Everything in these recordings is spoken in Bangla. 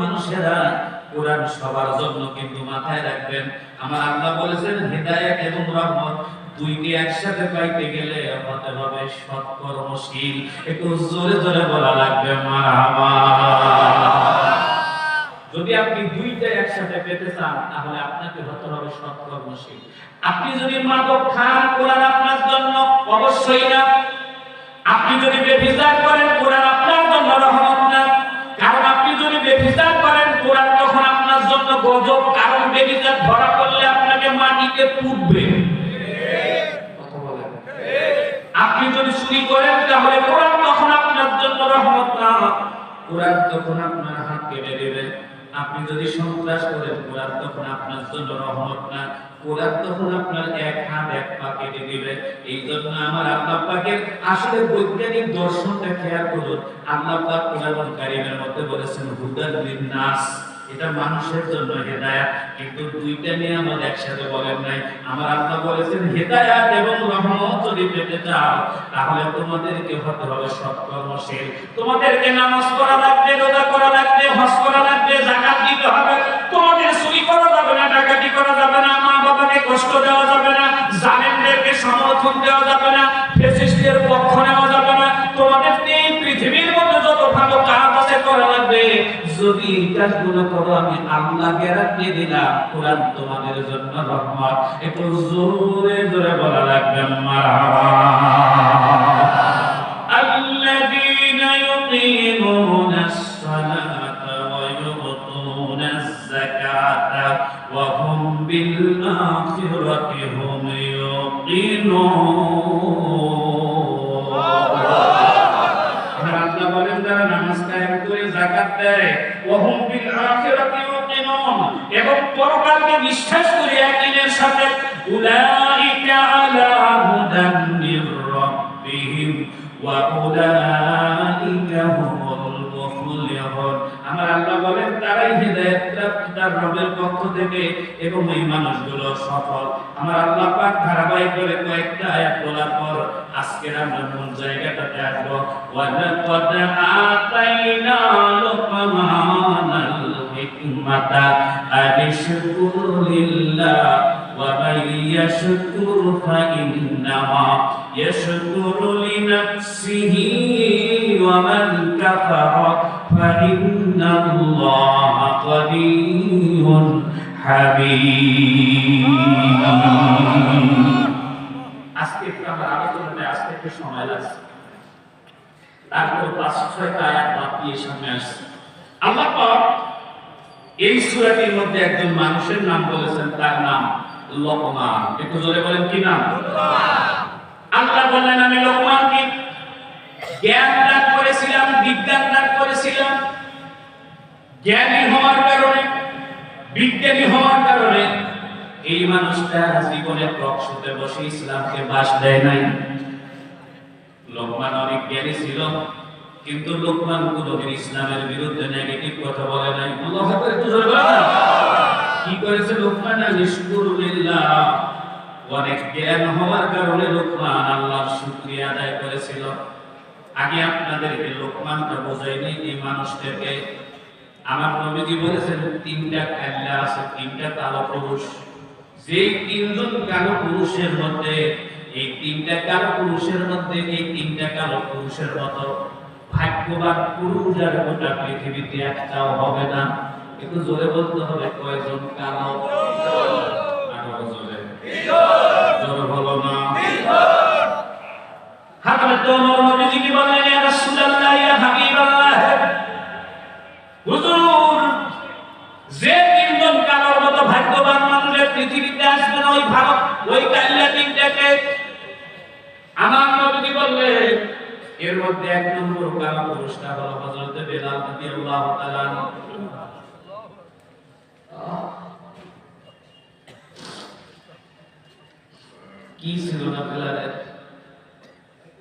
মানুষেরা কোরআন সবার জন্য কিন্তু মাথায় রাখবেন। আমার আল্লাহ বলেছেন, হেদায়েত এবং রহমত দুইটি একসাথে পাইতে গেলে হতে হবে সৎকর্মশীল। একটু জোরে জোরে বলা লাগবে, মারহাবা। যদি আপনি দুইটা একসাথে পেতে চান, তাহলে আপনাকে হতে হবে সৎকর্মশীল। আপনি যদি মাদক খান, কোরআন আপনার জন্য অবশ্যই না। আপনি যদি বেফিজার করেন, কোরআন আপনার জন্য রহমত না। কারণ আপনি যদি বেফিজার করেন, কোরআন তখন আপনার জন্য গজব। কারণ বেফিজার ধরা পড়লে আপনাকে মাটিতে বলেন। আপনি যদি চুরি করেন, তাহলে কোরআন তখন আপনার জন্য রহমত না। কোরআন তখন আপনার হাত কেটে দেবে। আপনি যদি সন্ত্রাস করেন, কোরআন তখন আপনার জন্য রহমত না। কোরআন তখন আপনার এক হাত, এক পা কেটে দিবে। এই জন্য আমার আল্লাহ পাকের আসলে বৈজ্ঞানিক দর্শনটা খেয়াল করুন। আল্লাহ পাক কোরআন কারিমের মধ্যে বলেছেন হুদাল নাস এটা মানুষের জন্য হেদায়াত। কিন্তু দুইটা নিয়ে আমাদের একসাথে বলেন নাই। আমার আল্লাহ বলেছেন, হেদায়াত এবং রহমত যদি পেতে চাও, তাহলে তোমাদেরকে হতে হবে সৎকর্মশীল। তোমাদেরকে নামাজ পড়া লাগবে, রোজা করা লাগবে, হজ করা লাগবে, জাকাত দিতে হবে। তোমাদের চুরি করা যাবে না, ডাকাতি করা যাবে না মা বাবাকে কষ্ট দেওয়া যাবে না, জালেমদেরকে সমর্থন দেওয়া যাবে না যদি এই কাজগুলো করো আমি আল্লাহ গ্যারান্টি দিলাম কোরআন তোমাদের জন্য রহমত একটু জোরে জোরে বলা লাগবে মারহাবা الذين يقيمون الصلاة ويؤتون الزكاة وهم بالآخرة هم يوقنون আমার আল্লাহ বলেন যারা নামাজ কায়েম করে যাকাত দেয় ওহুম বিল আখিরাতি ইউকিনুন এবং পরকালকে বিশ্বাস করে একদিনের সাথে উলাইকা থেকে এবং এই মানুষগুলো সফল। আমার আল্লাহ পাক ধারাবাহিক করে কয়েকটা আয়াত বলার পর আজকের আমরা মূল জায়গাটাতে আসব। ওয়ালাকাদ আতাইনা লুকমানাল হিকমাতা আনিশকুর লিল্লাহ আজকে একটু আসতে একটু সময় লাগছে। তারপর পাঁচ, ছয়টা সামনে আসছে। আল্লাহ এই মধ্যে একজন মানুষের নাম বলেছেন, তার নাম লোকমান। একটু জোরে বলেন কি নাম? আল্লাহ বললেন, আমি লোকমানকে জ্ঞান করেছিলাম বিজ্ঞান দান করেছিলাম। জ্ঞানী হওয়ার বিজ্ঞানী হওয়ার কারণে এই মানুষটা জীবনে টকশোতে বসে ইসলামকে বাস দেয় নাই। লোকমান অনেক জ্ঞানী ছিল, কিন্তু লোকমান কোনোদিন ইসলামের বিরুদ্ধে নেগেটিভ কথা বলে নাই। কি করেছে লোকমান? অনেক জ্ঞান হওয়ার কারণে লোকমান আল্লাহর শুকরিয়া আদায় করেছিল। আগে আপনাদেরকে লোকমানটা বোঝাইনি, এই মানুষটাকে আমার নবীজি বলেছেন, তিনটা কাল্লা আছে, তিনটা কালো পুরুষ যে তিনজন কালো পুরুষের মধ্যে, এই তিনটা কালো পুরুষের মধ্যে, এই তিনটা কালো পুরুষের মতো ভাগ্যবান পুরুষ আর গোটা পৃথিবীতে একটাও হবে না। একটু জোরে বলতে হবে, কয়জন কালো? আরও জোরে। বলো না। মধ্যে এক নম্বর কালো পুরুষটা হলো হযরত বেলাল রাদিয়াল্লাহু তাআলা কি ছিল না বেলালের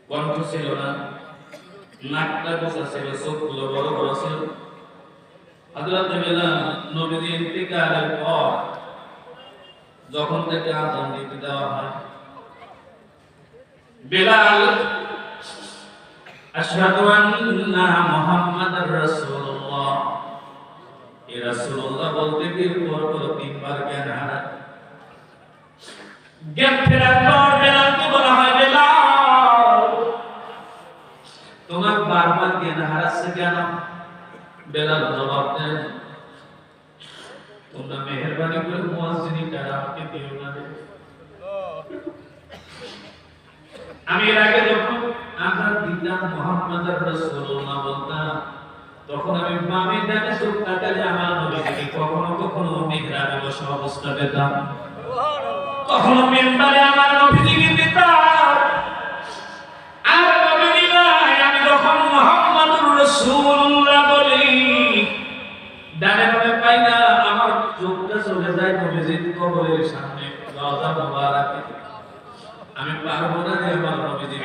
কণ্ঠ ছিল না। নাকটা বোঝা ছিল, চোখগুলো বড় বড় ছিল। হযরত বেলাল নবীর ইন্তিকালের পর যখন থেকে আযান দিতে দেওয়া হয়, বেলাল আশহাদু আন্না মুহাম্মাদার রাসূলুল্লাহ। এই রাসূলুল্লাহ বলতে গিয়ে পর তিনবার জ্ঞান হারায়। জ্ঞান ফেরার পর বেলালকে বলা হয় বেলাল? তোমার বারবার জ্ঞান হারাচ্ছে কেন? বেলাল জবাব দেন তোমরা মেহরবানি করে মুয়াজ্জিনটা আমাকে দিও না আমি এর আগে যখন আঘাত দিলাম রাসূলুল্লাহ বলতাম, তখন আমি বামে ডানে আমার নবীকে কখনো কখনো মিহরাবে বসে অবস্থা পেতাম। কখনো মেম্বারে আমার নবীকে দিতাম আর আমি যখন মোহাম্মদুর রাসূলুল্লাহ বলি ডানে বামে পাই না আমার চোখটা চলে যায় নবীজির কবরের সামনে রওজা মুবারাকে আমি পারব না যে আমার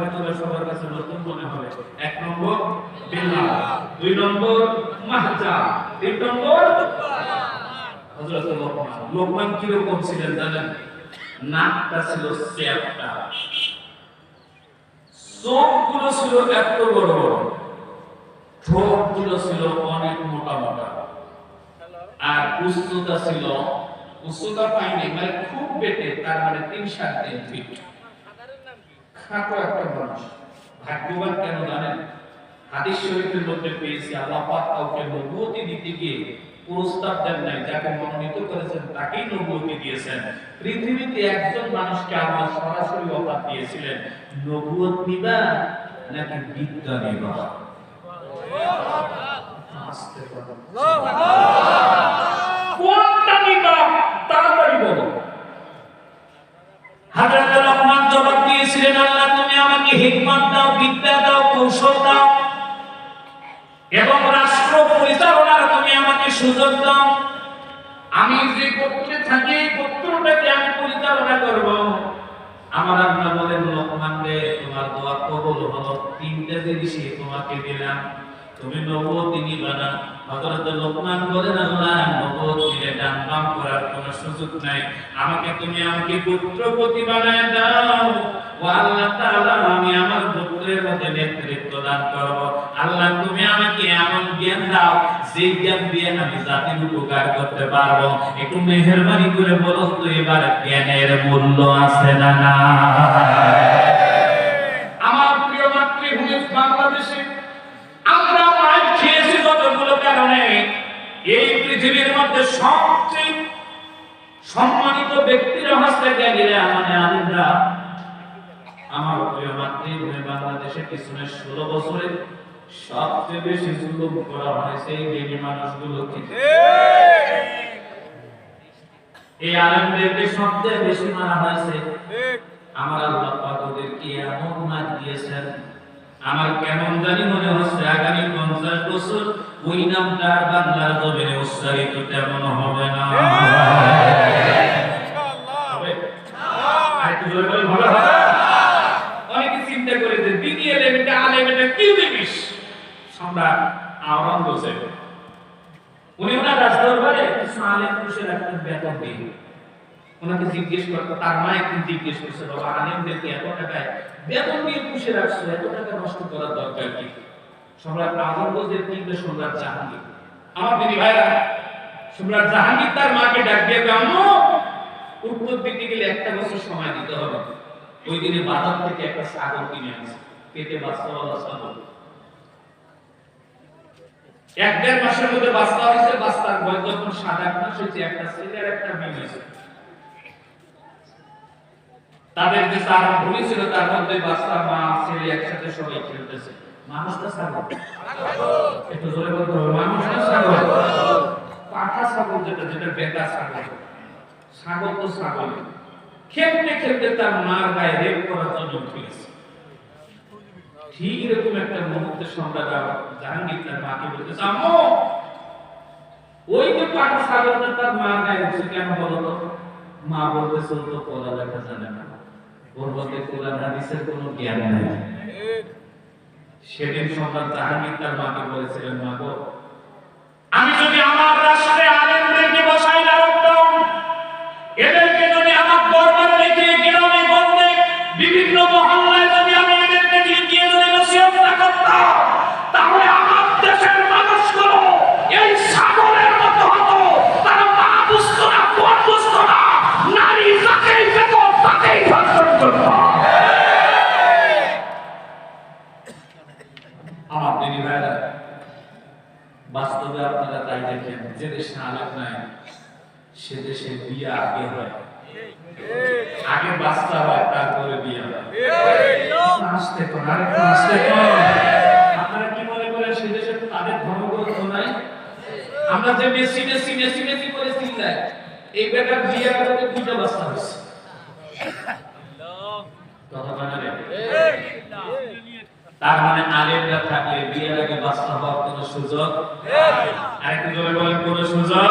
হয়তো সবার কাছে নতুন মনে হবে। এক নম্বর বিল্লাহ দুই নম্বর মাহজা তিন নম্বর হযরত লোকমান। লোকমান কীরকম ছিলেন জানেন? নাকটা ছিল চ্যাপটা। চোখগুলো ছিল এত বড় বড়। ঠোঁটগুলো ছিল অনেক মোটা মোটা। আর উচ্চতা ছিল, উচ্চতা পাইনি মানে খুব বেটে, তার মানে তিন সাড়ে তিন ফিট খাটো একটা মানুষ। ভাগ্যবান কেন জানেন? হাদিস শরীফের মধ্যে পেয়েছি, আল্লাহ পাক কাউকে নবুয়তি দিতে গিয়ে প্রস্তাব দেন নাই, যাকে মনোনীত করেছেন তাকেই নবুয়তি দিয়েছেন। পৃথিবীতে একজন মানুষকে আল্লাহ সরাসরি অফার দিয়েছিলেন, নবুয়ত নিবা নাকি বিদ্যা নিবা? কোনটা নিবা, তাড়াতাড়ি বলো। হযরত কৌশল দাও এবং রাষ্ট্র পরিচালনার তুমি আমাকে সুযোগ দাও। আমি যে গোত্রে থাকি, এই গোত্রটাকে আমি পরিচালনা করব। আমার আল্লাহ বলেন, লোকমান রে, তোমার দোয়া কবুল হলো। তিনটা জিনিসই তোমাকে দিলাম। তুমি নব নিবা না আল্লাহ তুমি আমাকে আমার এমন জ্ঞান দাও, যে জ্ঞান দিয়ে আমি জাতির উপকার করতে পারব। একটু মেহেরবানি করে বলো তো, এবার জ্ঞানের মূল্য আছে না না আমার প্রিয় মাতৃভূমি বাংলাদেশে আমরা মার খেয়েছি কতগুলো কারণে এই পৃথিবীর মধ্যে সবচেয়ে সম্মানিত ব্যক্তিরা মানে আমরা আমার প্রিয় মাতৃভূমি বাংলাদেশে পিছনে ষোলো বছরে সবচেয়ে বেশি করা হয়েছে এই এই সবচেয়ে বেশি মারা হয়েছে। আমার আল্লাহ এমন দিয়েছেন, আমার কেমন জানি মনে হচ্ছে আগামী পঞ্চাশ বছর ওই নামটা বাংলার জমিনে উচ্চারিত তেমন হবে না। ভালো হবে? অনেকে চিন্তা করে যে দিদি কি সম্রাট আওরঙ্গজেব উনি ওনার রাজদরবারে কিছু আলেম পুরুষের একটা বেতন দিয়ে ওনাকে জিজ্ঞেস করতো তার মা একদিন জিজ্ঞেস করছে বাবা আলেমদেরকে এত টাকায় বেতন দিয়ে পুষে রাখছো এত টাকা নষ্ট করার দরকার কি? সম্রাট আওরঙ্গজেব কিন্তু সম্রাট জাহাঙ্গীর। আমার দিদি ভাইরা, সম্রাট জাহাঙ্গীর তার মাকে ডাক দিয়ে আম্মু উত্তর দিতে গেলে একটা বছর সময় দিতে হবে। ওই দিনে বাজার থেকে একটা ছাগল কিনে আনছে। পেটে বাচ্চাওয়ালা ছাগল। এক দেড় মাসের মধ্যে বাচ্চা হয়েছে, বাচ্চার বয়স যখন সাত আট মাস হয়েছে, একটা ছেলে আর একটা মেয়ে হয়েছে। তাদের যে চার ভূমি ছিল, তার মধ্যে বাচ্চা, মা, ছেলে একসাথে সবাই খেলতেছে। জোরে বলতে হবে তো ছাগল। খেলতে খেলতে তার মার একটা মুহূর্তে তার মাকে বলতেছে, আম্মু, ওই যে পাঠা তার মার গায়ে উঠছে কেন বলো তো? মা বলতেছে তো পড়ালেখা জানে না। ওর মধ্যে কোরআন, হাদিসের কোনো জ্ঞান নেই। সেদিন সম্রাট জাহাঙ্গীর তার মাকে বলেছিলেন মা আমি যদি আমার রাষ্ট্রে আলেমদেরকে বসাই না রাখতাম এদেরকে যদি আমার দরবারে রেখে গ্রামে গঞ্জে বিভিন্ন মহল্লায় যদি আমি এদেরকে দিয়ে দিয়ে যদি নসিহত না করতাম তাহলে আমার দেশের মানুষগুলো এই সাগরের মতো হতো তারা মা বুঝতো না বোন বুঝতো না নারী যাকেই পেত তাকেই ধর্ষণ করত আমার দিদি ভাইরা বাস্তবে আপনারা তাই দেখেন যে দেশে আলেম নাই সে দেশে বিয়ে আগে হয় আগে বাচ্চা হয় তারপরে বিয়ে হয় আসতে কোন আরেকটু আসতে কোন আপনারা কি মনে করেন সে দেশে তাদের ধর্মগ্রন্থ নাই আমরা যে মেসি মেসি মেসি মেসি করে চিল্লাই এই বেটার বিয়ে করতে দুইটা বাচ্চা হয়েছে কথা বলা রে তার মানে আলেমরা থাকলে বিয়ের আগে বাচ্চা হওয়ার কোনো সুযোগ? আরেকটু জোরে বলেন কোনো সুযোগ?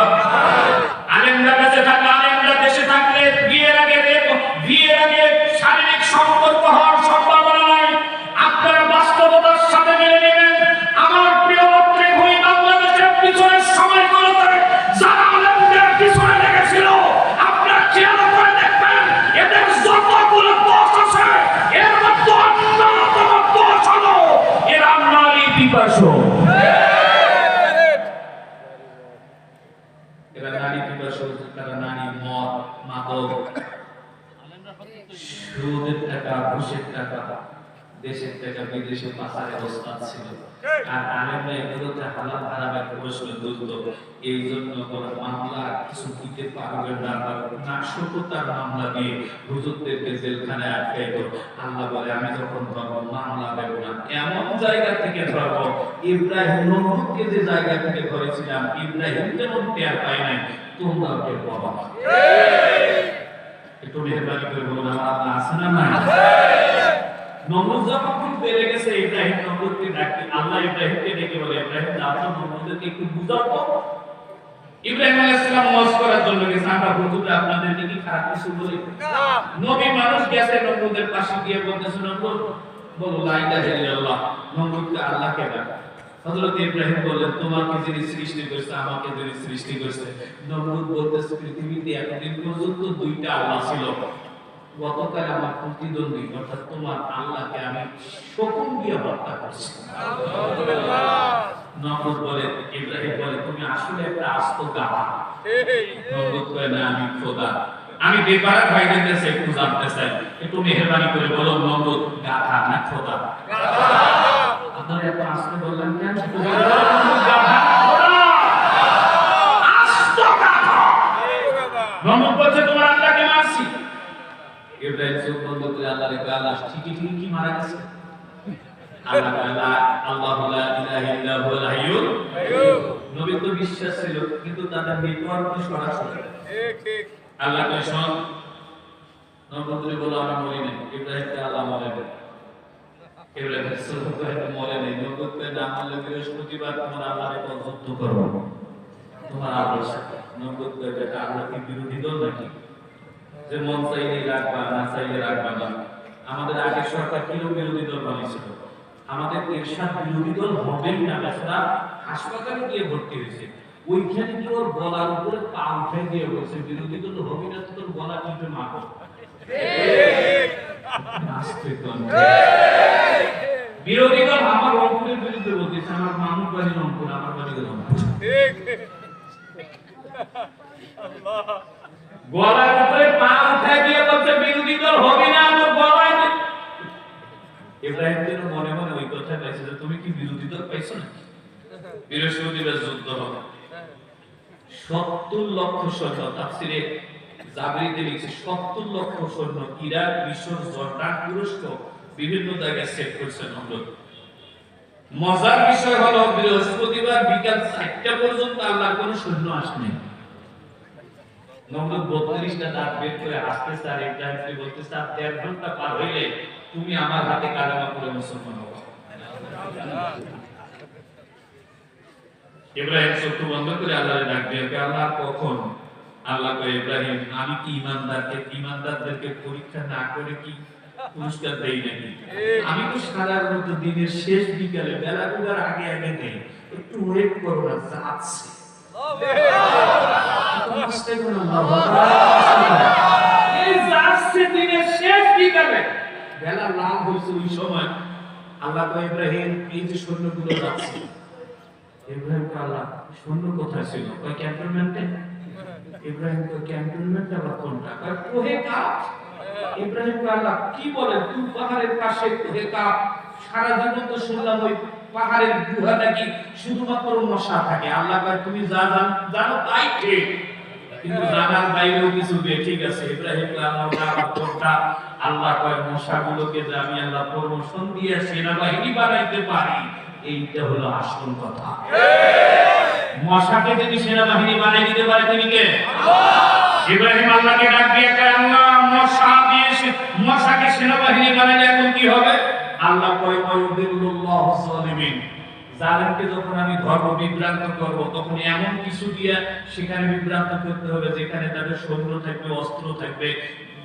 হুজুরদেরকে জেলখানায় আটকাইত আল্লাহ বলে আমি যখন ধর্ম মামলা দেব না। এমন জায়গা থেকে ধর্ম ইব্রাহিম নমরুদকে যে জায়গা থেকে ধরেছিলাম ইব্রাহিম যেমন টের পায় নাই। তোমরা টের পাবা? একটু মেহরবানি করে বলুন আমার আল্লাহ আছে না নাই? নমরুদ যখন খুব বেড়ে গেছে ইব্রাহিম নমরুদকে ডাকি আল্লাহ ইব্রাহিমকে ডেকে বলে ইব্রাহিম দাও তো নমরুদকে একটু বুঝাও তো। ইব্রাহিম আলাইহিস সালাম ওয়াজ করার জন্য গেছে। আমরা কি খারাপ কিছু বলি। নবী মানুষ গেছে পাশে গিয়ে বলতেছে বলো, লা ইলাহা ইল্লাল্লাহ ডাকা? হযরত ইব্রাহিম বললেন তোমাকে যিনি সৃষ্টি করেছে, আমাকে যিনি সৃষ্টি করেছে? নমরুদ বলতেছে, পৃথিবীতে এতদিন পর্যন্ত দুইটা আল্লাহ ছিল। গতকাল আমার প্রতিদ্বন্দ্বী অর্থাৎ তোমার আল্লাহকে আমি শকুন দিয়ে হত্যা করছি। বলে ইব্রাহিম বলে তুমি আসলে একটা আস্ত কয় না আমি খোদা। আমি বেপারা ভাইদের কাছে একটু জানতে চাই একটু মেহরবানি করে বলো নমরুদ গাধা না খোদা? আপনারা এত আসতে বললেন কেন? তোমার আল্লাহকে মারছি। ইব্রাহিম চোখ বন্ধ করে আল্লাহ ঠিকই ঠিকই কি মারা গেছে? আল্লাহ ইলাহা নবী তো বিশ্বাস ছিল কিন্তু তাদের নেটওয়ার্ক সরাসরি। আল্লাহ কয় শোন নবী বলো আমি মরি নাই। ইব্রাহিম কে আল্লাহ মরে নাই। ইব্রাহিম রাসূল কয় মরে নাই। নবী কয় না মরলে বৃহস্পতিবার তোমার আল্লাহর যুদ্ধ করব। তোমার আল্লাহর সাথে নবী কয় এটা আল্লাহ কি বিরোধী দল নাকি? যে মন চাইলে রাখবা, না চাইলে রাখবা না। আমাদের আগের সরকার কিলো বিরোধী দল বানিয়েছিল? আমাদের এরশাদ বিরোধী দল হবেই না বেচারা হাসপাতালে গিয়ে ভর্তি হয়েছে। ওইখানে কি ওর গলার উপরে পা উঠে দিয়ে বলছে, বিরোধী দল হবে না তোর গলা টিপে মারো। বিরোধী দল আমার রংপুরের বিরুদ্ধে বলতেছে, আমার আমার গলার উপরে পা উঠে দিয়ে বলছে, বিরোধী দল হবে না আমার গলায় ইব্রাহিম যেন মনে মনে ওই কথা পাইছে যে, তুমি কি বিরোধী দল পাইছো না বৃহস্পতিবার যুদ্ধ হবে। সত্তর লক্ষ সৈন্য, তাফসিরে জাবরিতে লিখছে, সত্তর লক্ষ সৈন্য ইরাক জর্ডান, তুরস্ক বিভিন্ন জায়গায় সেট করছে নমরুদ মজার বিষয় হলো বৃহস্পতিবার বিকাল চারটা পর্যন্ত আল্লাহর কোনো সৈন্য আসেনি। নমরুদ বত্রিশটা দাঁত বের করে আর ইব্রাহিমকে বলতেছে, আর দেড় ঘণ্টা পার হইলে তুমি আমার হাতে করে মুসলমান হব। ইব্রাহিম চক্ষু বন্ধ করে আল্লাহ কখন? আল্লাহ ইব্রাহিম, আমি কি ইমানদারকে, ইমানদারদেরকে পরীক্ষা না করে কি পুরস্কার দেই নাকি? আমি তো সাধারণত দিনের শেষ বিকালে বেলা আগে আগে নেই একটু ওয়েট করো না যাচ্ছে ওই ইব্রাহিম সৈন্য কোথায় ছিল। কয় ক্যান্টনমেন্টে ইব্রাহিম কয় ক্যান্টনমেন্ট আবার কোনটা কয় ইব্রাহিম কি বলে তুই পাশে কোহে কাপ। সারা জীবন তো শুনলাম ওই পাহাড়ের গুহা নাকি শুধুমাত্র মশা থাকে? আল্লাহ কয় তুমি যা জান- জানো তাই ঠিক কিন্তু জানার বাইরেও কিছু বে ঠিক আছে? ইব্রাহিম আল্লাহ না কোনটা? আল্লাহ কয় মশাগুলোকে যে আমি আল্লাহ প্রমোশন দিয়ে সেনাবাহিনী বানাইতে পারি এইটা হলো আসল কথা। মশাকে যদি সেনাবাহিনী বানাই দিতে পারে তিনি কে? ইব্রাহিম আল্লাহকে ডাক দিয়ে আল্লাহ মশা দিয়ে মশাকে সেনাবাহিনী বানাইলে এখন কি হবে? আল্লাহ কয় ওয়ায়ুদিল্লুল্লাহ সালিমিন। জালেমকে যখন আমি ধর্ম বিভ্রান্ত করব তখন এমন কিছু দিয়ে সেখানে বিভ্রান্ত করতে হবে যেখানে তাদের সৈন্য থাকবে অস্ত্র থাকবে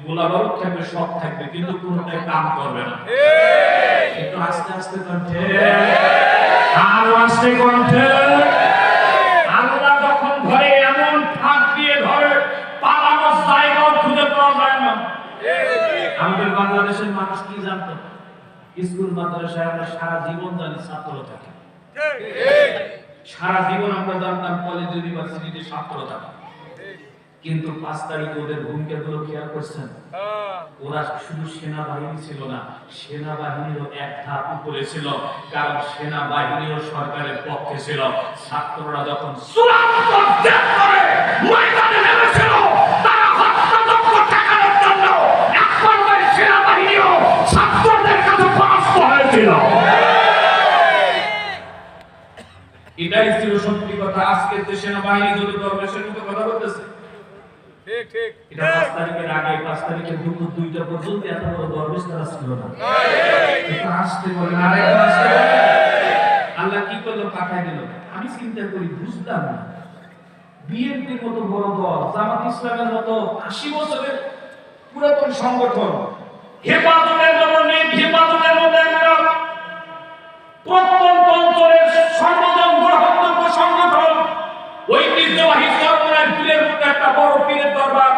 গোলা বারুদ থাকবে সব থাকবে কিন্তু কোনটাই কাম করবে না। একটু আস্তে আস্তে কণ্ঠে। আরও আস্তে কণ্ঠে। আল্লাহ যখন ধরে এমন ফাঁক দিয়ে ধরে পালানোর জায়গাও খুঁজে পাওয়া যায় না। আমাদের বাংলাদেশের মানুষ কি জানতো? স্কুল মাদ্রাসায় আমরা সারা জীবন জানি ছাত্র থাকে সারা জীবন আমরা জানতাম কলেজ ইউনিভার্সিটিতে ছাত্র থাকে কিন্তু পাঁচ তারিখ ওদের ভূমিকা গুলো খেয়াল করছেন? ওরা শুধু সেনাবাহিনী ছিল না সেনাবাহিনীরও এক ধাপ উপরে ছিল কারণ সেনাবাহিনীও সরকারের পক্ষে ছিল। ছাত্ররা যখন ময়দানে নেমেছিল এটাই ছিল সত্যি কথা। আজকে যে সেনাবাহিনী যদি মতো কথা বলতেছে ঠিক ঠিক। এটা পাঁচ তারিখের আগে পাঁচ তারিখের দুপুর দুইটা পর্যন্ত এত বড় দরবেশ তারা ছিল না। একটু আসতে বলেন আর আসতে আল্লাহ কি করল? পাঠায় দিল। আমি চিন্তা করি বুঝলাম না। বিএনপির মতো বড় দল জামাত ইসলামের মতো আশি বছরের পুরাতন সংগঠন হেফাজতের মতো নেই প্রত্যন্ত অঞ্চলের সর্বজন সংগঠন ঐতিহ্যবাহী চরমনায় পীরের মতো একটা বড় পীরের দরবার,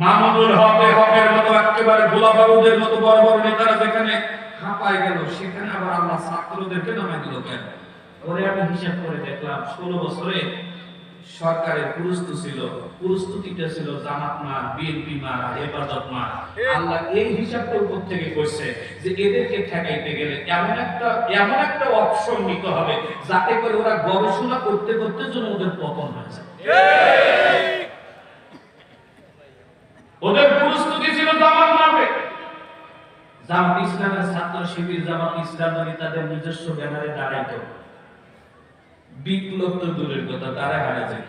মামুনুল হকের হকের মতো একেবারে গোলাবাবুদের মতো বড় বড় নেতারা যেখানে হাঁপায় গেল, সেখানে আবার আল্লাহ ছাত্রদেরকে নামাই দিল কেন? ওরে আমি হিসাব করে দেখলাম, ষোলো বছরে সরকারের প্রস্তুত ছিল প্রস্তুতিটা ছিল জামাত মার বিএনপি মার হেফাজত মার। আল্লাহ এই হিসাবটা উপর থেকে করছে যে এদেরকে ঠেকাইতে গেলে এমন একটা এমন একটা অপশন নিতে হবে যাতে করে ওরা গবেষণা করতে করতে যেন ওদের পতন হয়ে যায়। ওদের প্রস্তুতি ছিল জামাত মারবে? জামাত ইসলামের ছাত্র শিবির জামাত ইসলামী তাদের নিজস্ব ব্যানারে দাঁড়াইতো। বিপ্লব তো দূরের কথা, তারা হারা যেত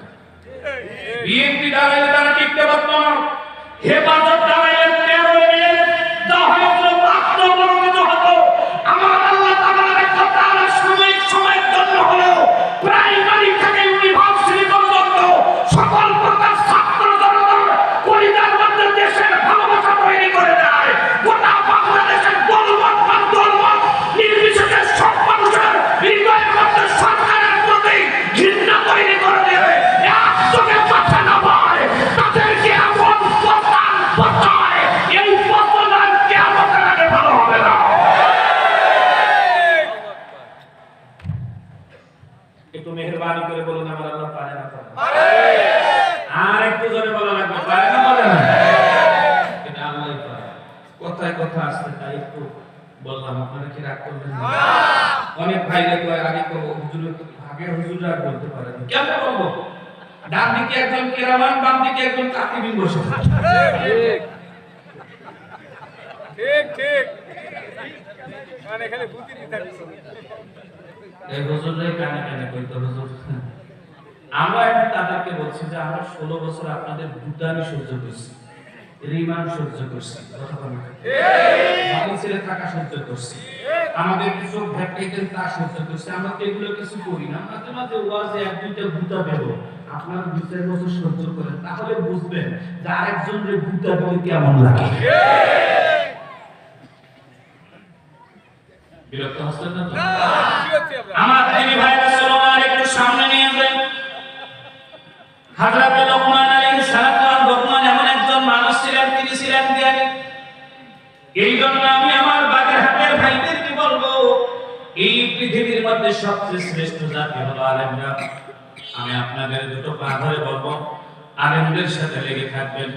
বিএনপি দাঁড়াইলে তারা টিকতে পারত না। হেফাজত দাঁড়াইলে তেরো মিনিট যা হয়েছিল হতো। আমার আল্লাহ তাআলার একটা তারা সময় সময়ের জন্য হলেও প্রাইমারি বলব ডান দিকে একজন কেরামান বাম দিকে একজন বসে ঠিক। ঠিক ঠিক। মানে এখানে বুদ্ধি দিতে এই হুজুরের কানে কানে কইতো হুজুর। আমরা এখন তাদেরকে বলছি যে আমরা ষোলো বছর আপনাদের ভুটানি সহ্য করছি। রিমান্ড সহ্য করছি বাড়ি ছেড়ে থাকা সহ্য করছি। আমাদের কিছু তা সহ্য করছি। আমরা তো এগুলো কিছু করি না। মাঝে মাঝে ওয়াজে এক দুইটা দেব আপনারা বছর সহ্য করেন তাহলে বুঝবেন যে আরেকজনের গুতা দিলে কেমন লাগে। বিরক্ত হচ্ছেন না! সবচেয়ে শ্রেষ্ঠ জাতি হলো আলেমরা। আমি আপনাদের দুটো পা ধরে বলব, আলেমদের সাথে লেগে থাকবেন।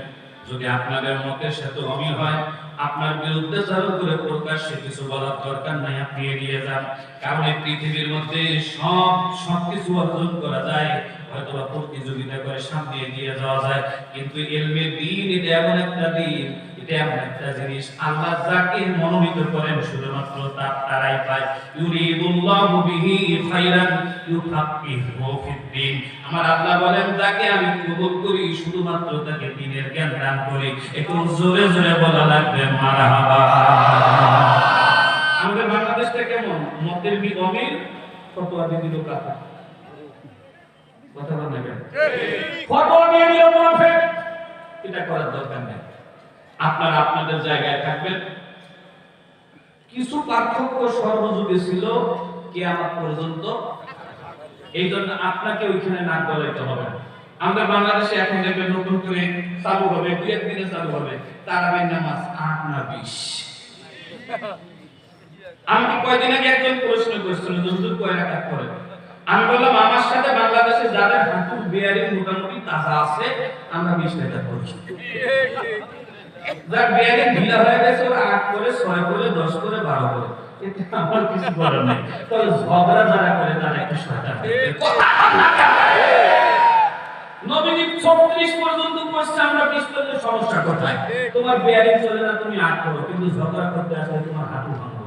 যদি আপনাদের মতের সাথে অমিল হয়, আপনার বিরুদ্ধে চালু করে প্রকাশ্যে কিছু বলার দরকার নাই, আপনি এড়িয়ে যান। কারণ এই পৃথিবীর মধ্যে সব সব কিছু অর্জন করা যায় হয়তো বা প্রতিযোগিতা করে সামনে এগিয়ে যাওয়া যায়। কিন্তু এলমে দিন, এটা এমন একটা দিন এমন একটা জিনিস আল্লাহ যাকে মনোনীত করেন শুধুমাত্র তার তারাই পায়। ইউরিদুল্লাহু বিহি খাইরান ইউফাক্কিহু ফিদ্দিন। আমার আল্লাহ বলেন যাকে আমি কবুল করি শুধুমাত্র তাকে দ্বীনের জ্ঞান দান করি। একটু জোরে জোরে বলা লাগবে মারহাবা। আমাদের বাংলাদেশটা কেমন? মতের বি অমির ফতোয়া দিয়ে দিল কাকা কথা বলেন না কেন? ফতোয়া দিয়ে দিল মুনাফিক। এটা করার দরকার নেই। আপনারা আপনাদের জায়গায় থাকবেন। কিছু পার্থক্য সর্বযুগে ছিল কিয়ামত পর্যন্ত। এই জন্য আপনাকে ওইখানে নাক গলাইতে হবে না। আমাদের বাংলাদেশে এখন দেখবেন নতুন করে চালু হবে দুই একদিনে চালু হবে। তারাবির নামাজ আট না বিশ। আমি কি কয়দিন আগে একজন প্রশ্ন করছিল যে হুজুর কয় রাকাত করে আমি বললাম, আমার সাথে বাংলাদেশে যাদের হাঁটুর বেয়ারিং মোটামুটি তাজা আছে, আমরা বিশ রাকাত করি ঠিক ঠিক যার বেয়ারিং ঢিলা হয়ে গেছে, ওরা আট করে, ছয় করে, দশ করে, বারো করে। আমার কিছু করার নেই। ঝগড়া যারা করে? নবীজি 36 পর্যন্ত আমরা 20 পর্যন্ত সমস্যা কোথায়? তোমার বেয়ারিং চলে না, তুমি আট করো। কিন্তু ঝগড়া করতে আসলে তোমার হাঁটু ভাঙবো।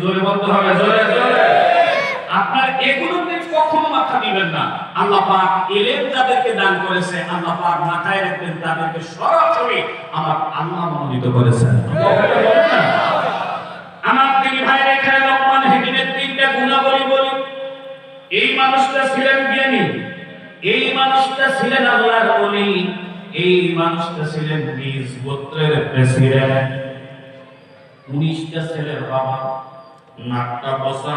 জোরে বলতে হবে, জোরে জোরে। আপনার এগুলোতে কখনো মাথা দিবেন না। আল্লাহ পাক এলেম যাদেরকে দান করেছে, আল্লাহ পাক মাথায় রাখবেন, তাদেরকে সরাসরি আমার আল্লাহ মনোনীত করেছেন? আমার তিনি ভাইয়ের এখানে লোকমান হেকিমের তিনটা গুণাবলী বলি। এই মানুষটা ছিলেন জ্ঞানী, এই মানুষটা ছিলেন আল্লাহর ওলি, এই মানুষটা ছিলেন নিজ গোত্রের প্রেসিডেন্ট। উনিশটা ছেলের বাবা, নাকটা বসা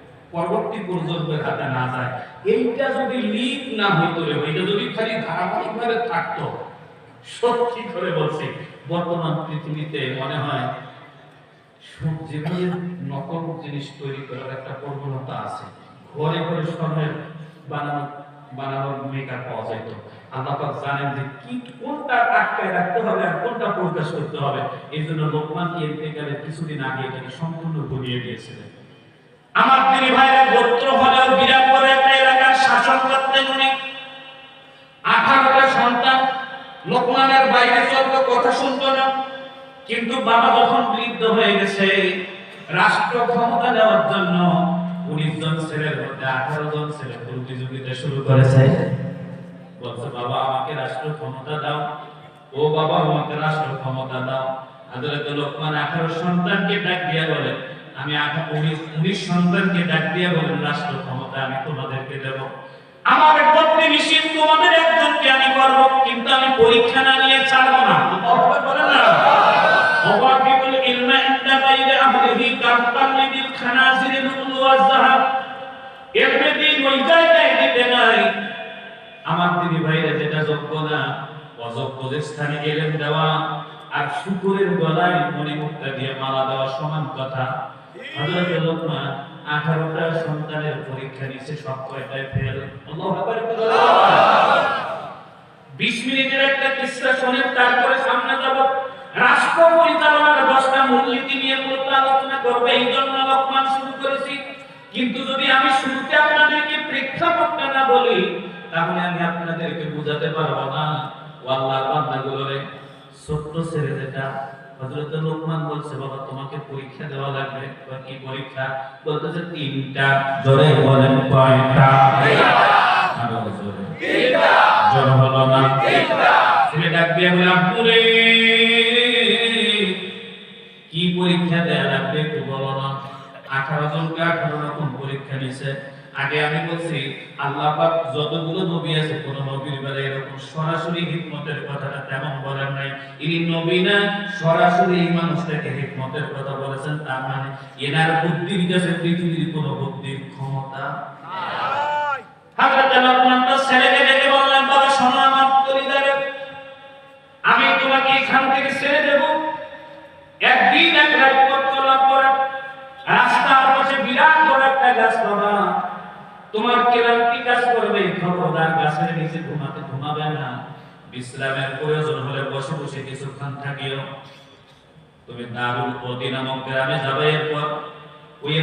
পরবর্তী প্রজন্মের হাতে না যায়। এইটা যদি লিক না হইতো রে এটা যদি খালি ধারাবাহিক ভাবে থাকতো, সত্যি করে বলছি, বর্তমান পৃথিবীতে মনে হয় যেভাবে নকল জিনিস তৈরি করার একটা প্রবণতা আছে। ঘরে ঘরে স্বর্ণের বানানো, বানানোর মেকআপ পাওয়া যেত আল্লাহ জানেন যে কি কোনটা আটকায় রাখতে হবে আর কোনটা প্রকাশ করতে হবে। এই জন্য লোকমান ইন্তেকালের কিছুদিন আগে এটাকে সম্পূর্ণ ঘুরিয়ে দিয়েছিলেন। আমার তিনি ভাইরা গোত্র হলেও বিরাট বড় একটা এলাকার শাসন করতেন উনি আঠারোটা সন্তান। লোকমানের বাইরে চলতো কথা শুনতো না। কিন্তু বাবা যখন বৃদ্ধ হয়ে গেছে, রাষ্ট্র ক্ষমতা নেওয়ার জন্য উনিশ জন ছেলের মধ্যে আঠারো জন ছেলে প্রতিযোগিতা শুরু করেছে। বলছে, বাবা, আমাকে রাষ্ট্র ক্ষমতা দাও। ও বাবা, আমাকে রাষ্ট্র ক্ষমতা দাও। হযরত লোকমান 18 সন্তানকে ডাক দিয়া বলে আমি 19 19 সন্তানকে ডাক দিয়া বলেন, রাষ্ট্র ক্ষমতা আমি তোমাদেরকে দেব। আমার প্রতি নিশ্চিত তোমাদের একজনকে আমি করব, কিন্তু আমি পরীক্ষা না নিয়ে ছাড়বো না। বলে না আমার যেটা যোগ্য স্থানে দেওয়া, আর শুকুরের গলায় মণিমুক্তা দিয়ে মালা দেওয়া সমান কথা। হযরত সন্তানের পরীক্ষা নিচ্ছে, সব কয়টায় ফেল বিশ মিনিটের একটা কিসসা শোনেন, তারপরে সামনে যাব। রাষ্ট্র পরিচালনার দশটা মূলনীতি নিয়ে মূলত আলোচনা করবে। এই জন্য লোকমান শুরু করেছি। কিন্তু যদি আমি শুরুতে আপনাদেরকে প্রেক্ষাপটটা না বলি, তাহলে আমি আপনাদেরকে বোঝাতে পারব না। ও আল্লাহর বান্দাগুলোরে ছোট্ট ছেলে যেটা হযরত লোকমান বলছে, বাবা, তোমাকে পরীক্ষা দেওয়া লাগবে। বা কি পরীক্ষা? বলতেছে, তিনটা। জোরে বলেন, কয়টা? আরও জোরে। আব্বুরে, কি পরীক্ষা দেয়া লাগবে একটু বলো না? আঠারো জনকে আঠারো রকম পরীক্ষা নিছে। আগে আমি বলছি আল্লাহ পাক যতগুলো নবী আছে কোন নবীর বেলায় এরকম সরাসরি হিকমতের কথাটা তেমন বলেন নাই। ইনি নবী না সরাসরি এই মানুষটাকে হিকমতের কথা বলেছেন তার মানে এনার বুদ্ধির কাছে পৃথিবীর কোন বুদ্ধির ক্ষমতা হযরত লোকমান তার ছেলেকে ডেকে বললেন বাবা শোনো আমার পরিবারে আমি তোমাকে এখান থেকে ছেড়ে দেব একদিন এক রাত পথ চলার পর রাস্তার পাশে বিরাট বড় একটা গাছ পাবা ওই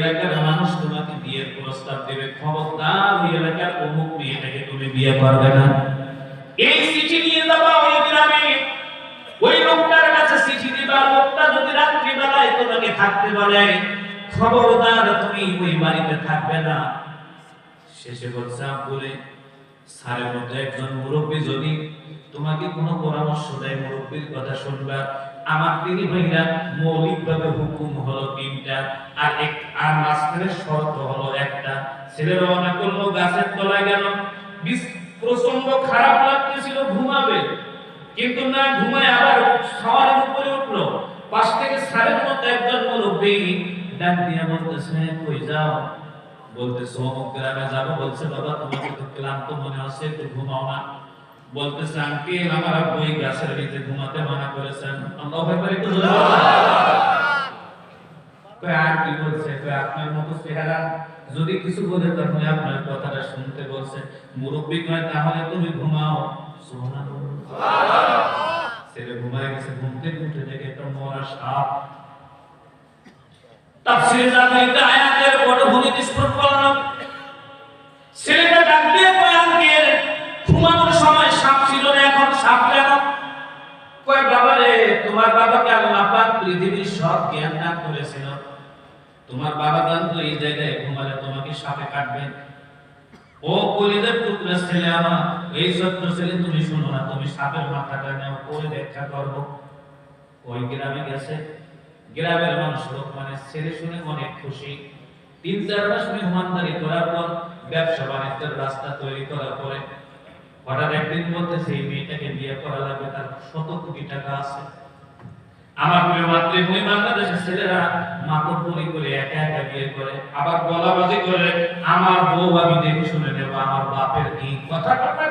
মানুষ তোমাকে বিয়ের প্রস্তাব দেবে। খবরদার ওই এলাকার অমুক মেয়েটাকে তুমি বিয়ে করবে না। এই চিঠি নিয়ে যাবা ওই গ্রামে। ওই লোকটার কাছে চিঠি দিবা। লোকটা যদি রাত্রি বেলায় তোমাকে থাকতে বলে, খবরদার তুমি ওই বাড়িতে থাকবে না। শেষে বলছে বলে স্যারের মধ্যে একজন মুরব্বী যদি তোমাকে কোনো পরামর্শ দেয়, মুরব্বীর কথা শুনবা আমার তিনি ভাইরা মৌলিকভাবে হুকুম হলো তিনটা আর এক, আর মাঝখানে শর্ত হলো একটা? ছেলে রওনা করল গাছের তলায় গেল। প্রচণ্ড খারাপ লাগতেছিল ঘুমাবে। কিন্তু না, ঘুমায় আবার খাওয়ারের উপরে উঠল। পাশ থেকে সারের মতো একজন মুরব্বী ডাক দিয়া বলতেছে, কই যাও? বলতেছে অমুক গ্রামে যাব, বলছে, বাবা, তোমাকে তো ক্লান্ত মনে হচ্ছে একটু ঘুমাও না। বলতেছে, আঙ্কেল, আমার আব্বু এই গাছের নিচে ঘুমাতে মানা করেছেন। আল্লাহ একবার একটু আর কি বলছে? আপনার মতো চেহারা যদি কিছু বলে তাহলে আপনার কথাটা শুনতে বলছে। মুরব্বী কয়, তাহলে তুমি ঘুমাও। ছেলে ঘুমায় গেছে, ঘুম থেকে দেখে একটা মরা সাপ। তাফসীরে জানাইতে আয়াতের পটভূমি নিষ্পন্ন কাটবে ও কলিদের টুকরা ছেলে আমার, এই সত্য ছেলে তুমি শোনো না, তুমি সাপের মাথাটা নাও পরে ব্যাখ্যা করব। ওই গ্রামে গেছে। গ্রামের মানুষ মানে ছেলে শুনে অনেক খুশি। তিন চার মাস মেহমানদারি করার পর ব্যবসা বাণিজ্যের রাস্তা তৈরি করার পরে হঠাৎ একদিন বলতেছে, এই মেয়েটাকে বিয়ে করা লাগবে, তার শত কোটি টাকা আছে। আমার প্রিয় মাতৃভূমি বাংলাদেশের ছেলেরা মাতব্বরি করে একা একা বিয়ে করে, আবার গলাবাজি করে, আমার বউ আমি দেখে শুনে নেব আমার বাপের কি কথা কথা